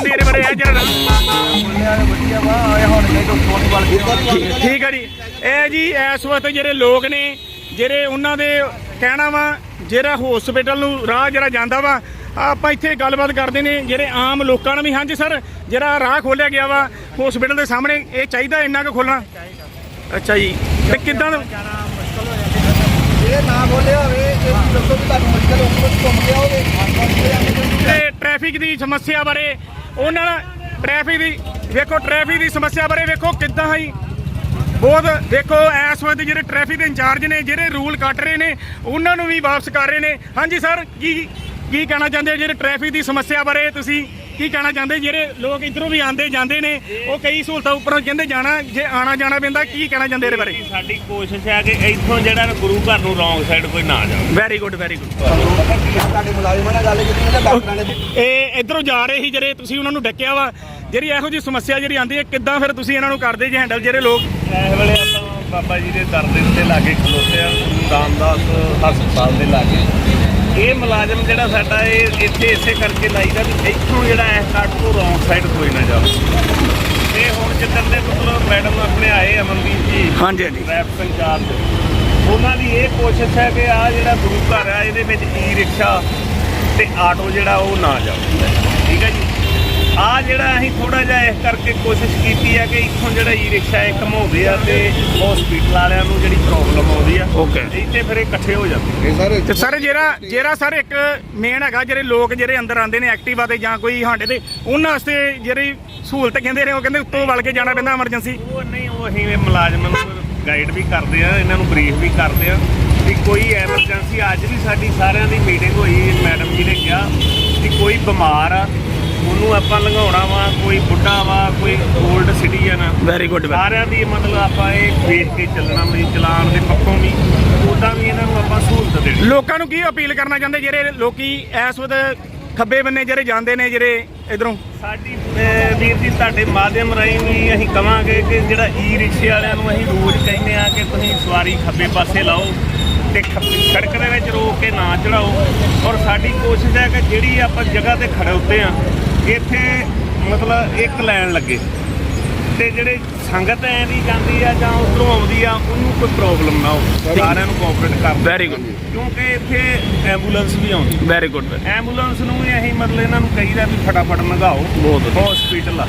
ਇਹ ਜਿਹੜਾ ਵਧੀਆ ਵਾ ਆਏ ਠੀਕ- ਹੈ ਜੀ। ਇਹ ਜੀ, ਇਸ ਵਕਤ ਜਿਹੜੇ ਲੋਕ ਨੇ, ਜਿਹੜੇ ਉਹਨਾਂ ਦੇ ਕਹਿਣਾ ਵਾ, ਜਿਹੜਾ ਹਸਪੀਟਲ ਨੂੰ ਰਾਹ ਜਿਹੜਾ ਜਾਂਦਾ ਵਾ, ਆਪਾਂ ਇੱਥੇ ਗੱਲਬਾਤ ਕਰਦੇ ਨੇ, ਜਿਹੜੇ ਆਮ ਲੋਕਾਂ ਨੂੰ ਵੀ, ਹਾਂਜੀ ਸਰ, ਜਿਹੜਾ ਰਾਹ ਖੋਲਿਆ ਗਿਆ ਵਾ ਹਸਪੀਟਲ ਦੇ ਸਾਹਮਣੇ, ਇਹ ਚਾਹੀਦਾ ਇੰਨਾ ਕੁ ਖੋਲਣਾ ਅੱਛਾ ਜੀ। ਤੇ ਕਿਦਾਂ ਇਹ ਨਾ ਬੋਲਿਆ ਹੋਵੇ ਦੱਸੋ ਵੀ ਤੁਹਾਨੂੰ ਮੁਸ਼ਕਲ ਉੱਪਰ ਘੁੰਮ ਕੇ ਆਓਗੇ ਤੇ ਟ੍ਰੈਫਿਕ ਦੀ ਸਮੱਸਿਆ ਬਾਰੇ, ਉਹਨਾਂ ਨਾਲ ਟ੍ਰੈਫਿਕ ਦੀ, ਵੇਖੋ ਟ੍ਰੈਫਿਕ ਦੀ ਸਮੱਸਿਆ ਬਾਰੇ ਵੇਖੋ ਕਿੱਦਾਂ ਹੈ ਬਹੁਤ ਦੇਖੋ ਇਸ ਵਕਤ ਜਿਹੜੇ ਟ੍ਰੈਫਿਕ ਦੇ ਇੰਚਾਰਜ ਨੇ, ਜਿਹੜੇ ਰੂਲ ਕੱਟ ਰਹੇ ਨੇ, ਉਹਨਾਂ ਨੂੰ ਵੀ ਵਾਪਸ ਕਰ ਰਹੇ ਨੇ। ਹਾਂਜੀ, ਸਰ, ਕੀ ਕੀ ਕਹਿਣਾ ਚਾਹੁੰਦੇ ਹੋ ਜਿਹੜੇ ਟ੍ਰੈਫਿਕ ਦੀ ਸਮੱਸਿਆ ਬਾਰੇ ਤੁਸੀਂ? ਕੀ ਕਹਿਣਾ ਚਾਹੁੰਦੇ? ਜਿਹੜੇ ਲੋਕ ਇਧਰੋਂ ਵੀ ਆਉਂਦੇ ਜਾਂਦੇ ਨੇ ਉਹ ਕਈ ਸਹੂਲਤਾਂ ਉੱਪਰੋਂ ਕਹਿੰਦੇ ਜਾਣਾ ਜੇ ਆਣਾ ਜਾਣਾ ਪੈਂਦਾ ਕੀ ਕਹਿਣਾ ਚਾਹੁੰਦੇ ਇਹਦੇ ਬਾਰੇ? ਸਾਡੀ ਕੋਸ਼ਿਸ਼ ਹੈ ਕਿ ਇੱਥੋਂ ਜਿਹੜਾ ਨਾ ਗੁਰੂ ਘਰ ਨੂੰ ਰੌਂਗ ਸਾਈਡ ਕੋਈ ਨਾ ਜਾਵੇ। ਵੈਰੀ ਗੁੱਡ ਵੈਰੀ ਗੁੱਡ ਤੁਹਾਡੇ ਮੁਲਾਜ਼ਮਾਂ ਨਾਲ ਗੱਲ ਕੀਤੀ ਨਾ ਡਾਕਟਰਾਂ ਨੇ ਇਹ ਇਧਰੋਂ ਜਾ ਰਹੇ ਸੀ ਜਿਹੜੇ ਤੁਸੀਂ ਉਹਨਾਂ ਨੂੰ ਡੱਕਿਆ ਵਾ। ਜਿਹੜੀ ਇਹੋ ਜਿਹੀ ਸਮੱਸਿਆ ਜਿਹੜੀ ਆਉਂਦੀ ਹੈ ਕਿੱਦਾਂ ਫਿਰ ਤੁਸੀਂ ਇਹਨਾਂ ਨੂੰ ਕਰਦੇ ਜੇ ਹੈਂਡਲ ਜਿਹੜੇ ਲੋਕ? ਇਸ ਵੇਲੇ ਆਪਾਂ ਬਾਬਾ ਜੀ ਦੇ ਦਰ ਦੇ ਉੱਤੇ ਲਾਗੇ ਖਲੋਤੇ ਆ ਗੁਰੂ ਰਾਮਦਾਸ ਹਸਪਤਾਲ ਦੇ ਲਾਗੇ। ਇਹ ਮੁਲਾਜ਼ਮ ਜਿਹੜਾ ਸਾਡਾ ਇਹ ਇੱਥੇ ਇਸੇ ਕਰਕੇ ਲਾਈਦਾ ਵੀ ਇੱਥੋਂ ਜਿਹੜਾ ਇਸ ਕੱਟ ਤੋਂ ਰੌਂਗ ਸਾਈਡ ਕੋਈ ਨਾ ਜਾਵੇ। ਤੇ ਹੁਣ ਜਿੱਦਣ ਦੇ ਮਤਲਬ ਮੈਡਮ ਆਪਣੇ ਆਏ ਅਮਨਦੀਪ ਜੀ ਹਾਂਜੀ ਹਾਂਜੀ। ਟ੍ਰੈਫਿਕ ਇੰਚਾਰਜ ਉਹਨਾਂ ਦੀ ਇਹ ਕੋਸ਼ਿਸ਼ ਹੈ ਕਿ ਆ ਜਿਹੜਾ ਗੁਰੂ ਘਰ ਆ ਇਹਦੇ ਵਿੱਚ ਈ ਰਿਕਸ਼ਾ ਤੇ ਆਟੋ ਜਿਹੜਾ ਉਹ ਨਾ ਜਾਵੇ। ਠੀਕ ਹੈ ਜੀ? ਆ ਜਿਹੜਾ ਅਸੀਂ ਥੋੜਾ ਜਿਹਾ ਇਸ ਕਰਕੇ ਕੋਸ਼ਿਸ਼ ਕੀਤੀ ਹੈ ਕਿ ਇੱਥੋਂ ਜਿਹੜਾ ਈ ਰਿਕਸ਼ਾ ਇਹ ਘਮਾਉਂਦੇ ਆ ਤੇ ਹਸਪੀਟਲ ਵਾਲਿਆਂ ਨੂੰ ਜਿਹੜੀ ਪ੍ਰੋਬਲਮ ਆਉਂਦੀ ਆ Okay. ਇੱਥੇ ਫਿਰ ਇਹ ਇਕੱਠੇ ਹੋ ਜਾਂਦੇ ਇਹ ਸਰ ਤੇ ਸਰ ਜਿਹੜਾ ਜਿਹੜਾ ਸਰ ਇੱਕ ਮੇਨ ਹੈਗਾ ਜਿਹੜੇ ਲੋਕ ਜਿਹੜੇ ਅੰਦਰ ਆਉਂਦੇ ਨੇ ਐਕਟਿਵਾ ਤੇ ਜਾਂ ਕੋਈ ਹਾਂਡੇ ਤੇ ਉਹਨਾਂ ਵਾਸਤੇ ਜਿਹੜੀ ਸਹੂਲਤ ਕਹਿੰਦੇ ਨੇ ਉਹ ਕਹਿੰਦੇ ਉੱਤੋਂ ਵਲ ਕੇ ਜਾਣਾ ਪੈਂਦਾ ਐਮਰਜੈਂਸੀ ਉਹ ਨਹੀਂ ਉਹ ਅਸੀਂ ਇਹ ਮੁਲਾਜ਼ਮਾਂ ਨੂੰ ਗਾਈਡ ਵੀ ਕਰਦੇ ਆ ਇਹਨਾਂ ਨੂੰ ਬਰੀਫ ਵੀ ਕਰਦੇ ਆ ਕਿ ਕੋਈ ਐਮਰਜੈਂਸੀ ਅੱਜ ਵੀ ਸਾਡੀ ਸਾਰਿਆਂ ਦੀ ਮੀਟਿੰਗ ਹੋਈ ਮੈਡਮ ਜੀ ਨੇ ਕਿਹਾ ਕਿ ਕੋਈ ਬਿਮਾਰ ਆ ਉਹਨੂੰ ਆਪਾਂ ਲੰਘਾਉਣਾ ਵਾ ਕੋਈ ਬੁੱਢਾ ਵਾ ਕੋਈ 올ਡ ਸਿਟੀਜ਼ਨ ਵੈਰੀ ਗੁੱਡ ਸਾਰਿਆਂ ਦੀ ਮਤਲਬ ਆਪਾਂ ਇਹ ਵੇਖ ਕੇ ਚੱਲਣਾ ਵੀ ਚਲਾਨ ਦੇ ਪੱਖੋਂ ਵੀ ਉਦਾਂ ਵੀ ਇਹਨਾਂ ਨੂੰ ਆਪਾਂ ਸਹੂਲਤ ਦੇਣੀ। ਲੋਕਾਂ ਨੂੰ ਕੀ ਅਪੀਲ ਕਰਨਾ ਚਾਹੁੰਦੇ ਜਿਹੜੇ ਲੋਕੀ ਇਸ ਵਕਤ ਖੱਬੇ ਬੰਨੇ ਜਿਹੜੇ ਜਾਂਦੇ ਨੇ ਜਿਹੜੇ ਇਧਰੋਂ? ਸਾਡੀ ਵੀਰ ਜੀ ਤੁਹਾਡੇ ਮਾਧਿਅਮ ਰਾਹੀਂ ਵੀ ਅਸੀਂ ਕਵਾਂਗੇ ਕਿ ਜਿਹੜਾ ਈ ਰਿਕਸ਼ੇ ਵਾਲਿਆਂ ਨੂੰ ਅਸੀਂ ਰੋਜ਼ ਕਹਿੰਦੇ ਆ ਕਿ ਤੁਸੀਂ ਸਵਾਰੀ ਖੱਬੇ ਪਾਸੇ ਲਾਓ ਤੇ ਸੜਕ ਦੇ ਵਿੱਚ ਰੋਕ ਕੇ ਨਾ ਚੜਾਓ। ਔਰ ਸਾਡੀ ਕੋਸ਼ਿਸ਼ ਹੈ ਕਿ ਜਿਹੜੀ ਆਪਾਂ ਜਗ੍ਹਾ ਤੇ ਖੜੇ ਉੱਤੇ ਆ ਇੱਥੇ ਮਤਲਬ ਇੱਕ ਲਾਈਨ ਲੱਗੇ। ਤੇ ਜਿਹੜੇ ਸੰਗਤ ਐ ਦੀ ਜਾਂਦੀ ਆ ਜਾਂ ਉਧਰੋਂ ਆਉਂਦੀ ਆ ਉਹਨੂੰ ਕੋਈ ਪ੍ਰੋਬਲਮ ਨਾ ਹੋ ਸਾਰਿਆਂ ਨੂੰ ਕੋਆਪਰੇਟ ਕਰ ਵੈਰੀ ਗੁੱਡ ਕਿਉਂਕਿ ਇੱਥੇ ਐਂਬੂਲੈਂਸ ਵੀ ਆਉਂਦੀ। ਵੈਰੀ ਗੁੱਡ ਐਂਬੂਲੈਂਸ ਨੂੰ ਵੀ ਅਸੀਂ ਮਤਲਬ ਇਹਨਾਂ ਨੂੰ ਕਹੀਦਾ ਵੀ ਫਟਾਫਟ ਲੰਘਾਓ ਬਹੁਤ। ਹਸਪੀਟਲ ਆ।